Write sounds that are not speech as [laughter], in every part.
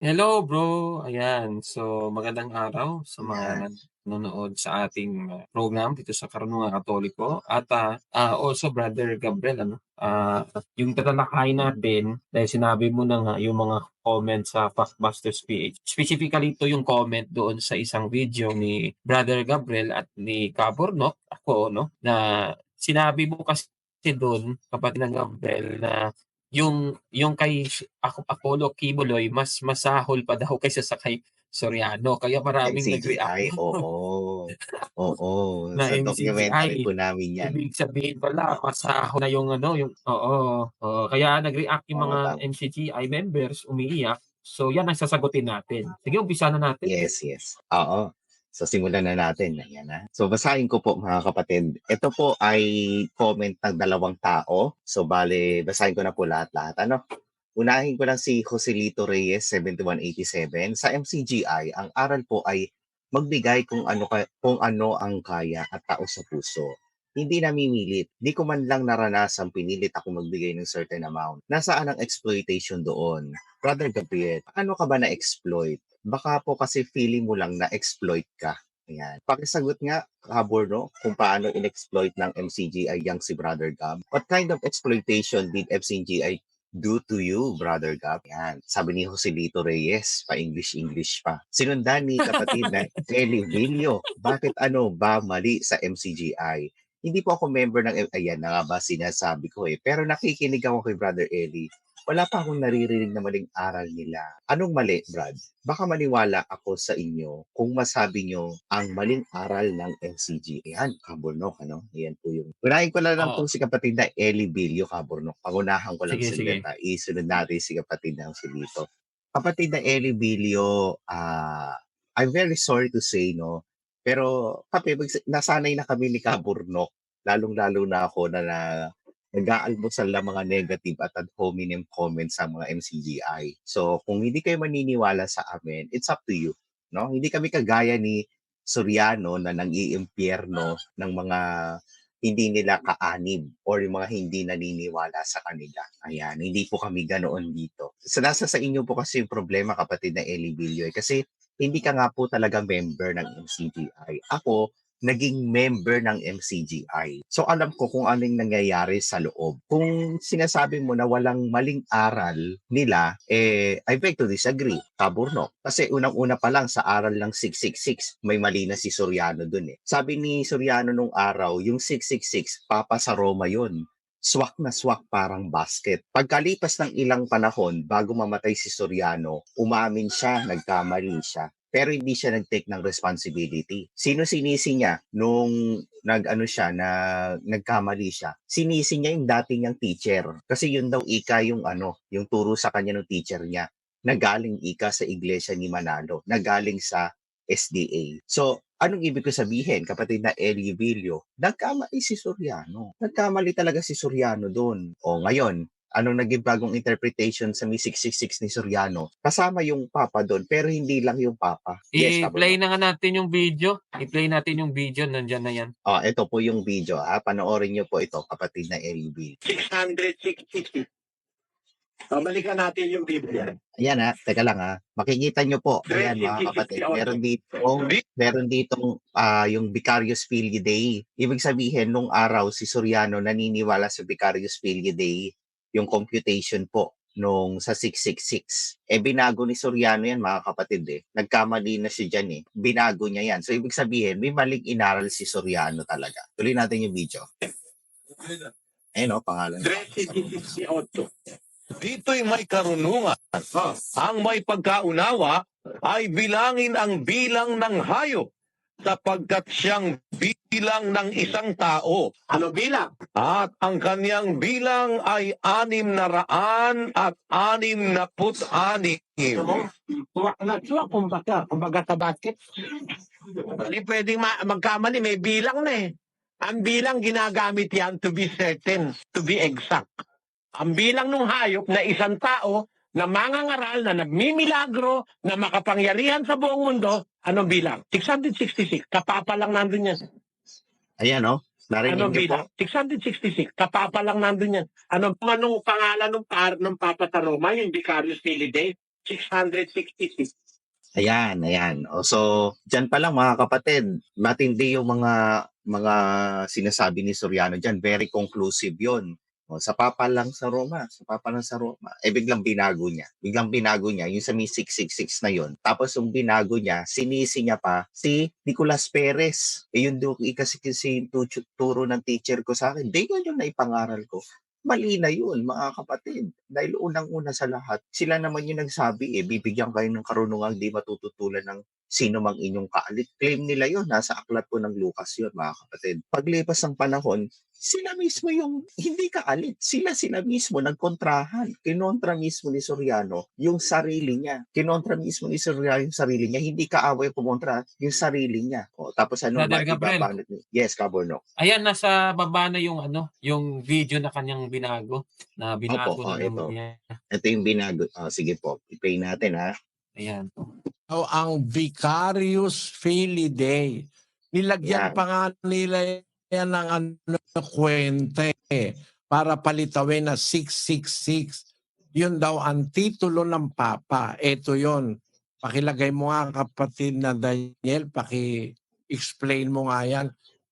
Hello bro, ayan. So, magandang araw sa mga Yan. nanonood sa ating ah, program dito sa Karunungang Katoliko at ah, ah, also Brother Gabriel ano. Ah, yung tatalakayin natin dahil sinabi mo na nga yung mga comment sa Factbusters PH. Specifically ito yung comment doon sa isang video ni Brother Gabriel at ni Kabornok ako no na sinabi mo kasi doon kapatid ng Gabriel na yung yung kay ako Apollo Kibuloy mas masahol pa daw kaysa sa kay Soriano kaya maraming MCGI, nag-react oo. [laughs] Oo, na sa documentary MCGI. po namin 'yan. Ibig sabihin pala masahol na yung ano, yung oo, oo, kaya nag-react yung Oo, mga tama. MCGI members, umiiyak. So yan ang sasagutin natin. Sige umpisa na natin. Yes, yes. Oo. So simulan na natin, ayan na. So basahin ko po mga kapatid. Ito po ay comment ng dalawang tao. So bale, basahin ko na po lahat-lahat. Ano? Unahin ko lang si Joselito Reyes, 7187. Sa MCGI, ang aral po ay magbigay kung ano kung ano ang kaya at tao sa puso. Hindi namimilit. Di ko man lang naranasan pinilit ako magbigay ng certain amount. Nasaan ang exploitation doon? Brother Gabriel, ano ka ba na-exploit? Baka po kasi feeling mo lang na-exploit ka. Ayan. Pakisagot nga, Haborno, kung paano in-exploit ng MCGI yang si Brother Gab. What kind of exploitation did MCGI do to you, Brother Gab? Yan. Sabi ni Joselito Reyes, pa-English-English pa. Sinundan ni kapatid na [laughs] Eli Villo. Bakit ano ba mali sa MCGI? Hindi po ako member ng, ayan na nga ba sinasabi ko eh. Pero nakikinig ako kay Brother Eli. Wala pa akong naririnig na maling aral nila. Anong mali, Brad? Baka maniwala ako sa inyo kung masabi nyo ang maling aral ng MCG. Yan, Kaburnok, ano? Yan po yung... Unahin ko lang lang po si kapatid na Eli Bilio Kaburnok. Pangunahan ko lang Sige, si sige. Isunod natin si kapatid ng si Lito. Kapatid na Eli Bilio, ah, I'm very sorry to say, no? Pero mag- nasanay na kami ni Kaburnok. Lalong-lalo na ako na, na nag-aalmusal lang mga negative at ad hominem comments sa mga MCGI. So, kung hindi kayo maniniwala sa amin, it's up to you. No? Hindi kami kagaya ni Soriano na nang-iimpyerno ng mga hindi nila kaanib or yung mga hindi naniniwala sa kanila. Ayan, hindi po kami ganoon dito. So, nasa sa inyo po kasi yung problema kapatid na Eli Villo eh, kasi hindi ka nga po talaga member ng MCGI. Ako, naging member ng MCGI. So alam ko kung anong nangyayari sa loob. Kung sinasabi mo na walang maling aral nila, eh, I beg to disagree. Kaburno. Kasi unang-una pa lang sa aral ng 666, may mali na si Soriano dun eh. Sabi ni Soriano nung araw, yung 666, papa sa Roma yun swak na swak parang basket. Pagkalipas ng ilang panahon, bago mamatay si Soriano, umamin siya, nagkamali siya pero hindi siya nag-take ng responsibility. Sino sinisi niya nung nag-ano siya na nagkamali siya? Sinisi niya yung dating niyang teacher kasi yun daw ika yung ano, yung turo sa kanya ng teacher niya na galing ika sa iglesia ni Manalo, na galing sa SDA. So, anong ibig ko sabihin, kapatid na Eli Villo, nagkamali si Soriano. Nagkamali talaga si Soriano doon. O ngayon, anong naging bagong interpretation sa Mi 666 ni Soriano. Kasama yung Papa doon, pero hindi lang yung Papa. Yes, I-play na nga natin yung video. I-play natin yung video, nandiyan na yan. Oh, ito po yung video. Ha? Panoorin niyo po ito, kapatid na Eli 666. O, balikan natin yung Biblia. Ayan ha, teka lang ha. Makikita niyo po, ayan mga kapatid, meron dito, meron ditong ah, yung Vicarious Filii Dei. Ibig sabihin, nung araw si Soriano naniniwala sa Vicarious Filii Dei, yung computation po nung sa 666. Eh binago ni Soriano yan mga kapatid eh. Nagkamali na siya dyan eh. Binago niya yan. So ibig sabihin, may maling inaral si Soriano talaga. Tuloy natin yung video. Ayun o, pangalan. 368. Dito'y may karunungan. Ang may pagkaunawa ay bilangin ang bilang ng hayop sapagkat siyang bilang ng isang tao Ano bilang? at ang kanyang bilang ay anim na raan at anim na put anim. Tuwak na tuwak, kumbaga. Kumbaga sa basket. Hindi pwedeng ma- magkamali, may bilang na eh. Ang bilang ginagamit yan to be certain, to be exact. Ang bilang ng hayop na isang tao na mangangaral, na nagmimilagro, na makapangyarihan sa buong mundo, anong bilang? 666. Kapapa lang nandun yan. Ayan o, narinig Anong niyo po. bilang? 666. Kapapa lang nandun yan. Ano pa nung pangalan ng, par, ng Papa sa Roma, yung Vicarious Filii Dei? 666. Ayan, ayan. O, so, dyan pa lang mga kapatid, matindi yung mga mga sinasabi ni Soriano dyan. Very conclusive yon. O, sa papa lang sa Roma, sa papa lang sa Roma. Eh, biglang binago niya. Biglang binago niya, yung sa may 666 na yon. Tapos yung binago niya, sinisi niya pa si Nicolas Perez. Eh, yun do, kasi kasi tu- turo ng teacher ko sa akin. Di yun yung naipangaral ko. Mali na yun, mga kapatid. Dahil unang-una sa lahat, sila naman yung nagsabi eh, bibigyan kayo ng karunungan di matututulan ng sino mang inyong kaalit. Claim nila yun, nasa aklat po ng Lucas yun, mga kapatid. Paglipas ng panahon, sila mismo yung hindi kaalit. Sila sila mismo nagkontrahan. Kinontra mismo ni Soriano yung sarili niya. Kinontra mismo ni Soriano yung sarili niya. Hindi kaaway pumontra yung sarili niya. O, tapos ano, Brother Gabriel. maibabanat niya. Yes, Caborno. Ayan, nasa baba na yung ano, yung video na kanyang binago. Na binago Opo, na oh, ito. niya. Ito yung binago. Oh, sige po, i-play natin ha. Ayan. O ang Vicarious Filii Day. Nilagyan Yan. pa nga nila yan ng ano, kwente para palitawin na 666. Yun daw ang titulo ng Papa. Ito yon. Pakilagay mo nga kapatid na Daniel, paki-explain mo nga yan.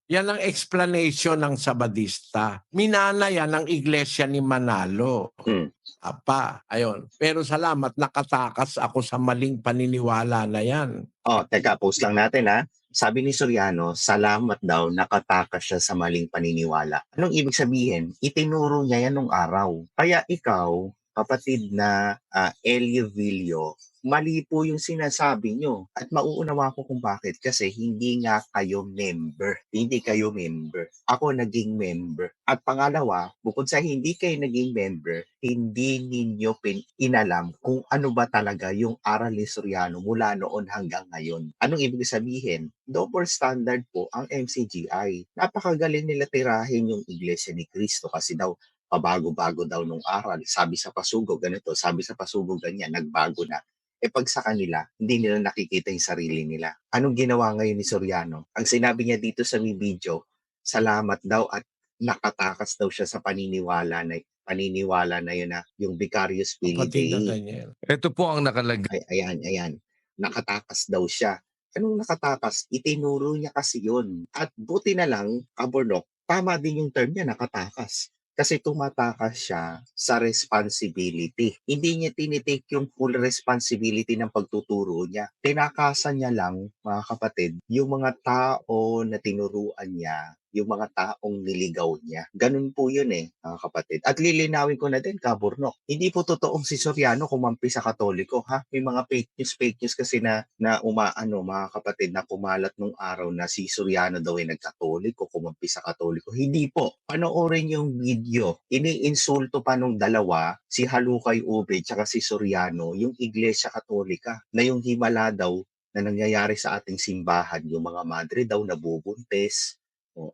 Yan ang explanation ng Sabadista. Minana yan ng Iglesia ni Manalo. Hmm. Apa, ayon. Pero salamat, nakatakas ako sa maling paniniwala na yan. Oh, teka, post lang natin ha. Sabi ni Soriano, salamat daw nakatakas siya sa maling paniniwala. Anong ibig sabihin? Itinuro niya yan nung araw. Kaya ikaw, kapatid na uh, Elio Villo, mali po yung sinasabi nyo. At mauunawa ko kung bakit. Kasi hindi nga kayo member. Hindi kayo member. Ako naging member. At pangalawa, bukod sa hindi kayo naging member, hindi ninyo pin inalam kung ano ba talaga yung aral ni Soriano mula noon hanggang ngayon. Anong ibig sabihin? Double standard po ang MCGI. Napakagaling nila tirahin yung Iglesia ni Cristo kasi daw pabago-bago daw nung aral. Sabi sa pasugo ganito, sabi sa pasugo ganyan, nagbago na. E pag sa kanila, hindi nila nakikita yung sarili nila. Anong ginawa ngayon ni Soriano? Ang sinabi niya dito sa may video, salamat daw at nakatakas daw siya sa paniniwala na paniniwala na yun na yung Vicarious Filii Kapatid na. Daniel. Ito po ang nakalagay. Ay, ayan, ayan. Nakatakas daw siya. Anong nakatakas? Itinuro niya kasi yun. At buti na lang, Kabornok, tama din yung term niya, nakatakas. Kasi tumatakas siya sa responsibility. Hindi niya tinitake yung full responsibility ng pagtuturo niya. Tinakasan niya lang, mga kapatid, yung mga tao na tinuruan niya, yung mga taong niligaw niya. Ganun po yun eh, mga kapatid. At lilinawin ko na din, Kaburnok, hindi po totoong si Soriano kumampi sa Katoliko, ha? May mga fake news, fake news kasi na, na umaano, mga kapatid, na kumalat nung araw na si Soriano daw ay nagkatoliko, kumampi sa Katoliko. Hindi po. Panoorin yung video. Iniinsulto pa nung dalawa, si Halukay Ube, tsaka si Soriano, yung Iglesia Katolika, na yung himala daw na nangyayari sa ating simbahan, yung mga madre daw nabubuntis,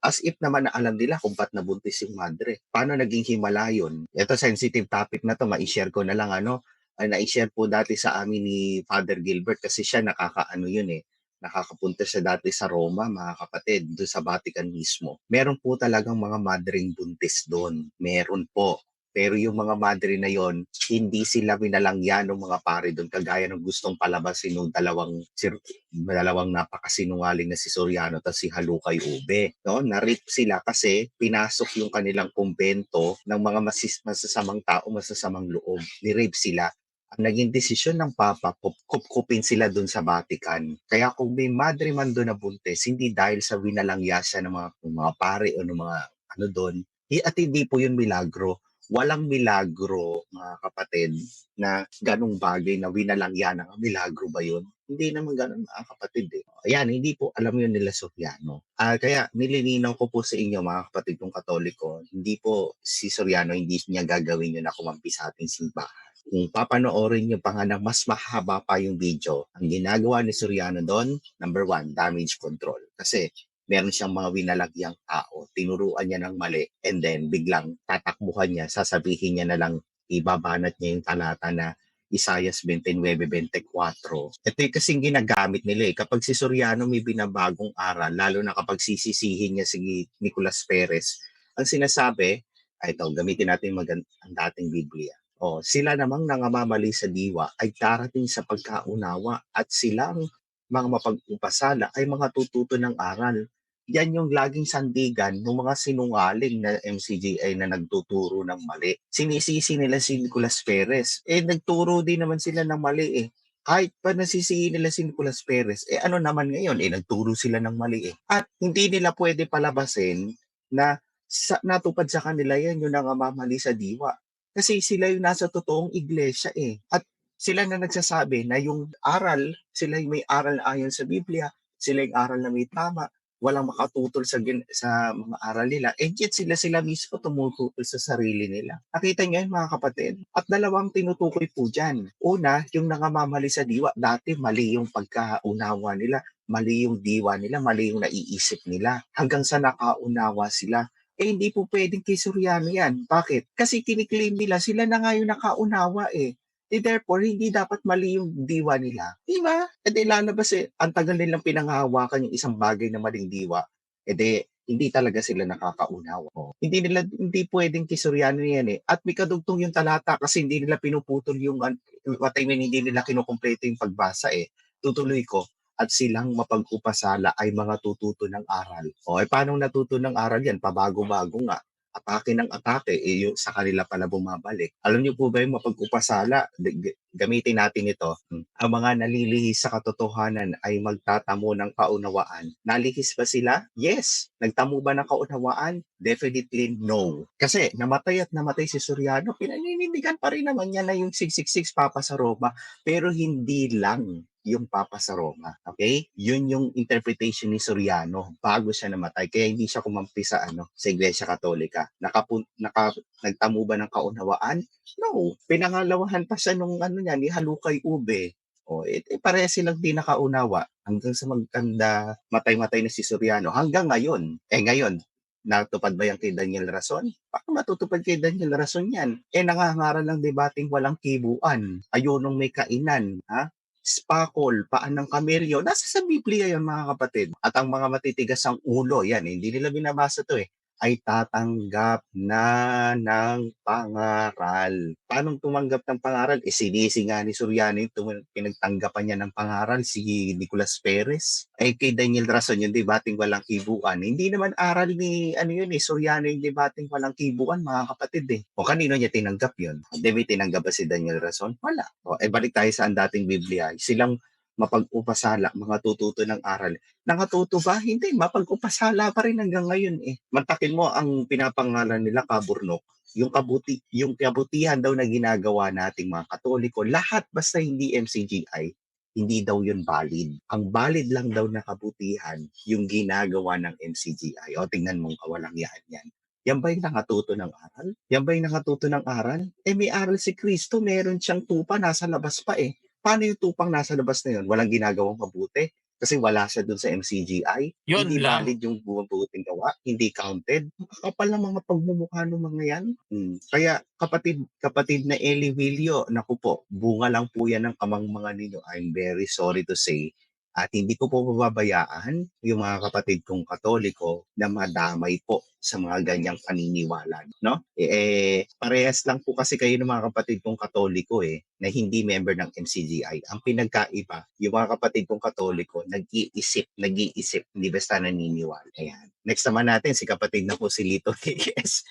As if naman na alam nila kung ba't nabuntis yung madre. Paano naging himala yun? Ito sensitive topic na to, ma-share ko na lang ano. Ay, na-share po dati sa amin ni Father Gilbert kasi siya nakakaano yun eh. Nakakapunta siya dati sa Roma, mga kapatid, doon sa Vatican mismo. Meron po talagang mga madring buntis doon. Meron po. Pero yung mga madre na yon, hindi sila binalangyan ng mga pare doon kagaya ng gustong palabasin ng dalawang sir, dalawang napakasinungaling na si Soriano at si Halukay Ube. No? Na-rape sila kasi pinasok yung kanilang kumbento ng mga masis, masasamang tao, masasamang loob. Ni-rape sila. Ang naging desisyon ng Papa, kupkupin sila doon sa Vatican. Kaya kung may madre man doon na buntis, hindi dahil sa winalangya siya ng mga, ng mga pare o ng mga ano doon, at hindi po yun milagro walang milagro, mga kapatid, na ganong bagay na winalangya ng milagro ba yun? Hindi naman ganun, mga kapatid. Eh. Ayan, hindi po alam yun nila Soriano. Ah, kaya nililinaw ko po sa inyo, mga kapatid kong katoliko, hindi po si Soriano, hindi niya gagawin yun na kumampi sa ating simbahan. Kung papanoorin niyo pa nga ng mas mahaba pa yung video, ang ginagawa ni Soriano doon, number one, damage control. Kasi meron siyang mga winalagyang tao, tinuruan niya ng mali, and then biglang tatakbuhan niya, sasabihin niya na lang, ibabanat niya yung talata na Isaias 29.24. Ito yung kasing ginagamit nila eh. Kapag si Soriano may binabagong aral, lalo na kapag sisisihin niya si Nicolas Perez, ang sinasabi, ay ito, gamitin natin mag- ang dating Biblia. O, sila namang nangamamali sa diwa ay darating sa pagkaunawa at silang mga mapag-upasala ay mga tututo ng aral. Yan yung laging sandigan ng mga sinungaling na MCGA na nagtuturo ng mali. Sinisisi nila si Nicolas Perez. Eh, nagturo din naman sila ng mali eh. Kahit pa nasisihin nila si Nicolas Perez, eh ano naman ngayon? Eh, nagturo sila ng mali eh. At hindi nila pwede palabasin na sa, natupad sa kanila yan yung nangamamali sa diwa. Kasi sila yung nasa totoong iglesia eh. At sila na nagsasabi na yung aral, sila yung may aral na ayon sa Biblia, sila yung aral na may tama, walang makatutol sa gin- sa mga aral nila. And yet sila sila mismo tumututol sa sarili nila. Nakita niyo yun mga kapatid? At dalawang tinutukoy po dyan. Una, yung nangamamali sa diwa. Dati mali yung pagkaunawa nila. Mali yung diwa nila. Mali yung naiisip nila. Hanggang sa nakaunawa sila. Eh hindi po pwedeng kay Suryano yan. Bakit? Kasi kiniklaim nila sila na nga yung nakaunawa eh. Eh, therefore, hindi dapat mali yung diwa nila. Di ba? E di lalabas eh, ang tagal nilang pinanghahawakan yung isang bagay na maling diwa. E di, hindi talaga sila nakakaunawa. Oh. Hindi nila, hindi pwedeng kisuryano yan eh. At may kadugtong yung talata kasi hindi nila pinuputol yung, what I mean, hindi nila kinukumpleto yung pagbasa eh. Tutuloy ko, at silang mapag-upasala ay mga tututo ng aral. O, eh, paano natuto ng aral yan? Pabago-bago nga atake ng atake, eh, yung sa kanila pala bumabalik. Alam niyo po ba yung mapag-upasala, G- g- gamitin natin ito, Hmm. ang mga nalilihis sa katotohanan ay magtatamo ng kaunawaan. Nalihis ba sila? Yes. Nagtamo ba ng kaunawaan? Definitely no. Kasi namatay at namatay si Soriano, pinaninindigan pa rin naman niya na yung 666 Papa sa Roma, pero hindi lang yung Papa sa Roma. Okay? Yun yung interpretation ni Soriano bago siya namatay. Kaya hindi siya kumampi sa ano sa Iglesia Katolika. Nakapun, naka, nagtamo ba ng kaunawaan? No. Pinangalawahan pa siya nung ano niya, ni Halukay Ube. O, eh, eh, pareha silang di nakaunawa hanggang sa magkanda matay-matay na si Soriano. Hanggang ngayon. Eh ngayon, natupad ba yan kay Daniel Rason? Baka matutupad kay Daniel Rason yan. Eh nangangaral ng debating walang kibuan. Ayunong may kainan. Ha? Spakol, paan ng kamelyo. Nasa sa Biblia yan mga kapatid. At ang mga matitigas ang ulo, yan, hindi nila binabasa to eh, ay tatanggap na ng pangaral. Paano tumanggap ng pangaral? Eh, sinisi nga ni Soriano yung pinagtanggapan niya ng pangaral, si Nicolas Perez. Ay kay Daniel Rason yung debating walang kibuan. Hindi naman aral ni, ano yun eh, Soriano yung debating walang kibuan, mga kapatid eh. O kanino niya tinanggap yun? Hindi tinanggap ba si Daniel Rason? Wala. O, eh, balik tayo sa ang dating Biblia. Silang mapag-upasala, mga tututo ng aral. Nakatuto ba? Hindi, mapag-upasala pa rin hanggang ngayon eh. Mantakin mo ang pinapangalan nila kaburnok. Yung kabuti, yung kabutihan daw na ginagawa nating mga Katoliko, lahat basta hindi MCGI, hindi daw yun valid. Ang valid lang daw na kabutihan, yung ginagawa ng MCGI. O tingnan mong kawalang yan yan. Yan ba yung nakatuto ng aral? Yan ba yung nakatuto ng aral? Eh may aral si Kristo, meron siyang tupa, nasa labas pa eh paano yung tupang nasa labas na yun? Walang ginagawang mabuti? Kasi wala siya dun sa MCGI. Yun hindi lang. valid yung bumabuting gawa. Hindi counted. Kapal ng mga pagmumukha ng mga yan. Hmm. Kaya kapatid, kapatid na Eli Villo, naku po, bunga lang po yan ng kamang mga ninyo. I'm very sorry to say. At hindi ko po pababayaan yung mga kapatid kong katoliko na madamay po sa mga ganyang paniniwala. No? Eh, eh, parehas lang po kasi kayo ng mga kapatid kong katoliko eh, na hindi member ng MCGI. Ang pinagkaiba, yung mga kapatid kong katoliko, nag-iisip, nag-iisip, hindi basta naniniwala. Ayan. Next naman natin, si kapatid na po si Lito [laughs] Reyes.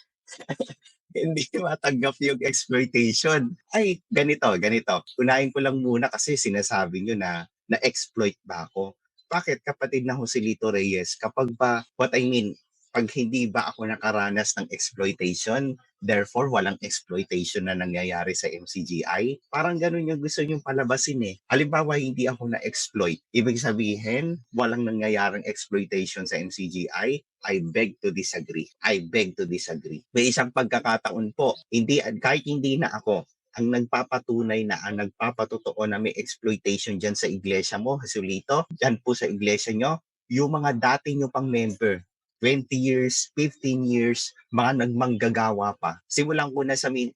hindi matanggap yung exploitation. Ay, ganito, ganito. Unahin ko lang muna kasi sinasabi nyo na na-exploit ba ako? Bakit kapatid na Joselito Reyes, kapag ba, what I mean, pag hindi ba ako nakaranas ng exploitation, therefore walang exploitation na nangyayari sa MCGI? Parang ganun yung gusto nyong palabasin eh. Halimbawa, hindi ako na-exploit. Ibig sabihin, walang nangyayaring exploitation sa MCGI. I beg to disagree. I beg to disagree. May isang pagkakataon po, hindi, kahit hindi na ako, ang nagpapatunay na, ang nagpapatotoo na may exploitation dyan sa iglesia mo, Hasulito, dyan po sa iglesia nyo, yung mga dati nyo pang member, 20 years, 15 years, mga nagmanggagawa pa. Simulan ko na sa min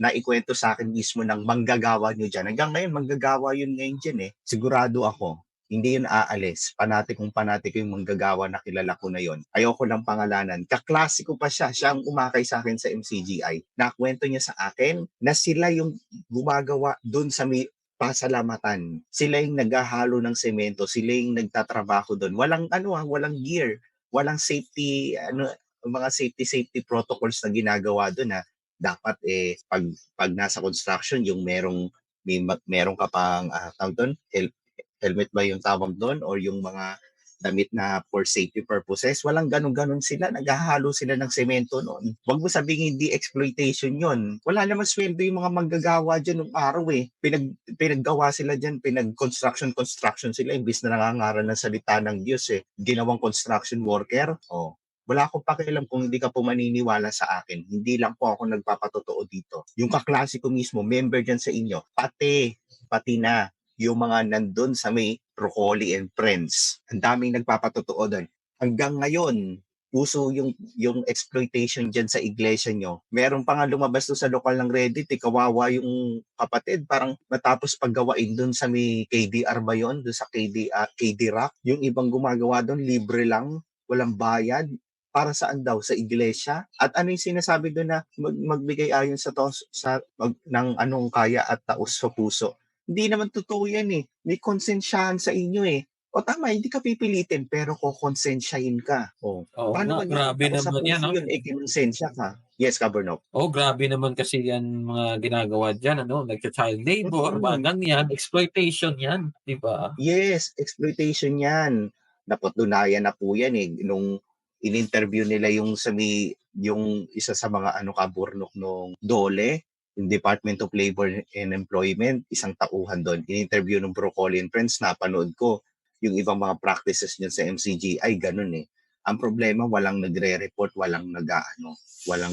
na ikwento sa akin mismo ng manggagawa nyo dyan. Hanggang ngayon, manggagawa yun ngayon dyan eh. Sigurado ako Hindi yun aalis. Panatikong panatiko yung manggagawa na kilala ko na yon. Ayoko lang pangalanan. Kaklasiko pa siya. Siya ang umakay sa akin sa MCGI. Nakwento niya sa akin na sila yung gumagawa dun sa may pasalamatan. Sila yung naghahalo ng semento, sila yung nagtatrabaho doon. Walang ano ah, walang gear, walang safety ano mga safety safety protocols na ginagawa doon ah. Dapat eh pag pag nasa construction yung merong may ma- meron ka pang ah, tawag doon, hel- helmet ba yung tawag doon or yung mga damit na for safety purposes. Walang ganun-ganun sila. Naghahalo sila ng semento noon. Huwag mo sabihin hindi exploitation yon. Wala naman sweldo yung mga manggagawa dyan ng araw eh. Pinag, pinaggawa sila dyan, pinag-construction, construction sila. Imbis na nangangaral ng salita ng Diyos eh. Ginawang construction worker. Oh, wala akong pakialam kung hindi ka po maniniwala sa akin. Hindi lang po ako nagpapatotoo dito. Yung kaklase ko mismo, member dyan sa inyo, pati, pati na yung mga nandun sa may Broccoli and Friends. Ang daming nagpapatotoo doon. Hanggang ngayon, uso yung yung exploitation dyan sa iglesia nyo. Meron pa nga lumabas doon sa lokal ng Reddit, eh, kawawa yung kapatid. Parang matapos paggawain doon sa may KDR ba yun? Doon sa KD, ah, KD Rock. Yung ibang gumagawa doon, libre lang, walang bayad para saan daw sa iglesia at ano yung sinasabi doon na mag, magbigay ayon sa to, sa mag, ng anong kaya at taos sa puso hindi naman totoo yan eh. May konsensyahan sa inyo eh. O tama, hindi ka pipilitin, pero kukonsensyahin ka. O, Oo paano nga, ba grabe sa naman yan, puso no? yun, eh, kinonsensya ka. Yes, Kabernok. Oh, grabe naman kasi yan mga ginagawa diyan, ano, nagcha-child labor, Mm-mm. mga ganyan, exploitation yan, di ba? Yes, exploitation yan. Napatunayan na po yan eh. Nung in-interview nila yung sa may- yung isa sa mga ano kaburnok nung Dole, yung Department of Labor and Employment, isang tauhan doon. In-interview ng Broccoli and Friends, napanood ko yung ibang mga practices niyan sa MCGI, ganun eh. Ang problema, walang nagre-report, walang nag-ano, walang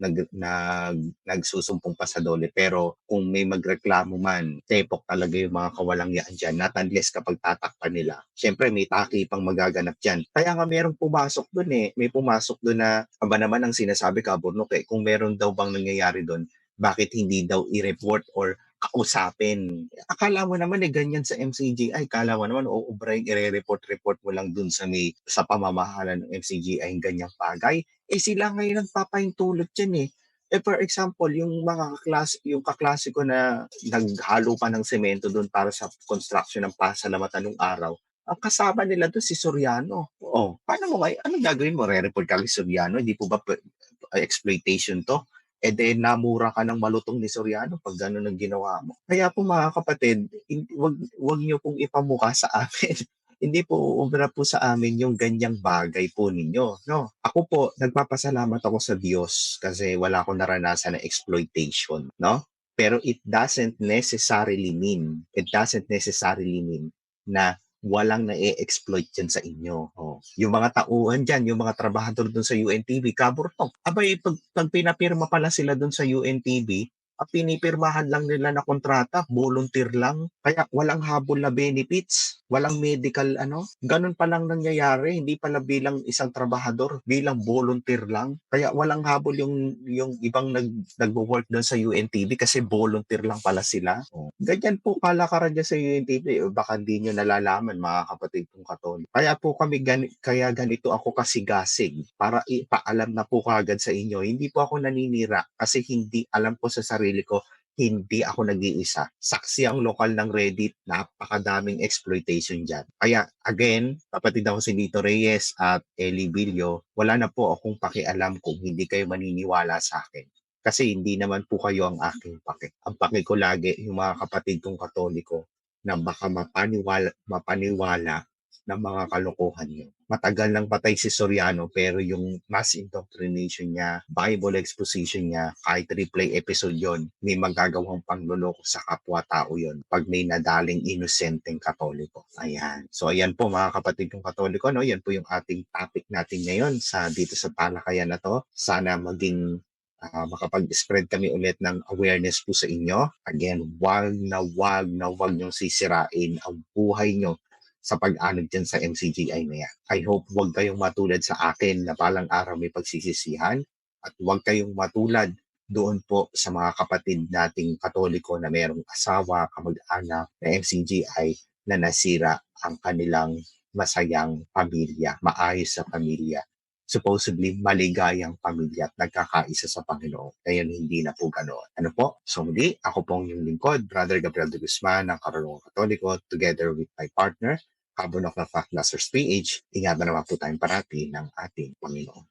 nag, nag, nagsusumpong pa sa dole. Pero kung may magreklamo man, tepok talaga yung mga kawalangyaan dyan. Not unless kapag tatakpan nila. Siyempre, may taki pang magaganap dyan. Kaya nga merong pumasok dun eh. May pumasok dun na, aba naman ang sinasabi ka, Burnok eh, kung meron daw bang nangyayari dun, bakit hindi daw i-report or kausapin. Akala mo naman eh, ganyan sa MCGI. Akala mo naman, o Brian, i-report-report mo lang dun sa, may, sa pamamahala ng MCGI yung ganyang bagay. Eh sila ngayon nagpapahintulot dyan eh. Eh for example, yung mga kaklas, yung kaklase ko na naghalo pa ng semento doon para sa construction ng pasalamatan nung araw, ang kasama nila doon si Soriano. Oh, paano mo ngayon? Ano gagawin mo? Re-report ka kay Soriano? Hindi po ba p- exploitation to? Eh de namura ka ng malutong ni Soriano pag gano'n ang ginawa mo. Kaya po mga kapatid, wag, wag niyo pong ipamukha sa amin. [laughs] hindi po uubra po sa amin yung ganyang bagay po ninyo. No? Ako po, nagpapasalamat ako sa Diyos kasi wala akong naranasan na exploitation. No? Pero it doesn't necessarily mean, it doesn't necessarily mean na walang na-exploit dyan sa inyo. Oh. Yung mga tauhan dyan, yung mga trabahador dun sa UNTV, kaburtong. Abay, pag, pag pinapirma pala sila dun sa UNTV, ang pinipirmahan lang nila na kontrata, volunteer lang. Kaya walang habol na benefits, walang medical ano. Ganun pa lang nangyayari, hindi pala bilang isang trabahador, bilang volunteer lang. Kaya walang habol yung yung ibang nag nagwo-work doon sa UNTV kasi volunteer lang pala sila. Oh. Ganyan po kalakaran niya sa UNTV, o baka hindi nyo nalalaman mga kapatid kong katolik. Kaya po kami gani, kaya ganito ako kasigasig para ipaalam na po kagad sa inyo. Hindi po ako naninira kasi hindi alam ko sa sarili ko hindi ako nag-iisa. Saksi ang lokal ng Reddit, napakadaming exploitation dyan. Kaya again, kapatid ako si Lito Reyes at Eli Bilio, wala na po akong pakialam kung hindi kayo maniniwala sa akin. Kasi hindi naman po kayo ang aking pake. Ang pake ko lagi, yung mga kapatid kong katoliko, na baka mapaniwala, mapaniwala ng mga kalokohan niyo. Matagal nang patay si Soriano pero yung mass indoctrination niya, Bible exposition niya, kahit replay episode yon, may magagawang pangluloko sa kapwa-tao yon pag may nadaling inosenteng katoliko. Ayan. So ayan po mga kapatid kong katoliko, no? yan po yung ating topic natin ngayon sa dito sa talakayan na to. Sana maging uh, makapag-spread kami ulit ng awareness po sa inyo. Again, wag na wag na wag niyong sisirain ang buhay niyo sa pag-anod dyan sa MCGI na yan. I hope wag kayong matulad sa akin na balang araw may pagsisisihan at wag kayong matulad doon po sa mga kapatid nating katoliko na mayroong asawa, kamag-anak na MCGI na nasira ang kanilang masayang pamilya, maayos sa pamilya, supposedly maligayang pamilya at nagkakaisa sa Panginoon. Ngayon, hindi na po ganoon. Ano po? So muli, ako pong yung lingkod, Brother Gabriel de Guzman ng Karunungan Katoliko, together with my partner, Kabunok ng Fact Blasters PH, ingatan naman po tayong parati ng ating Panginoon.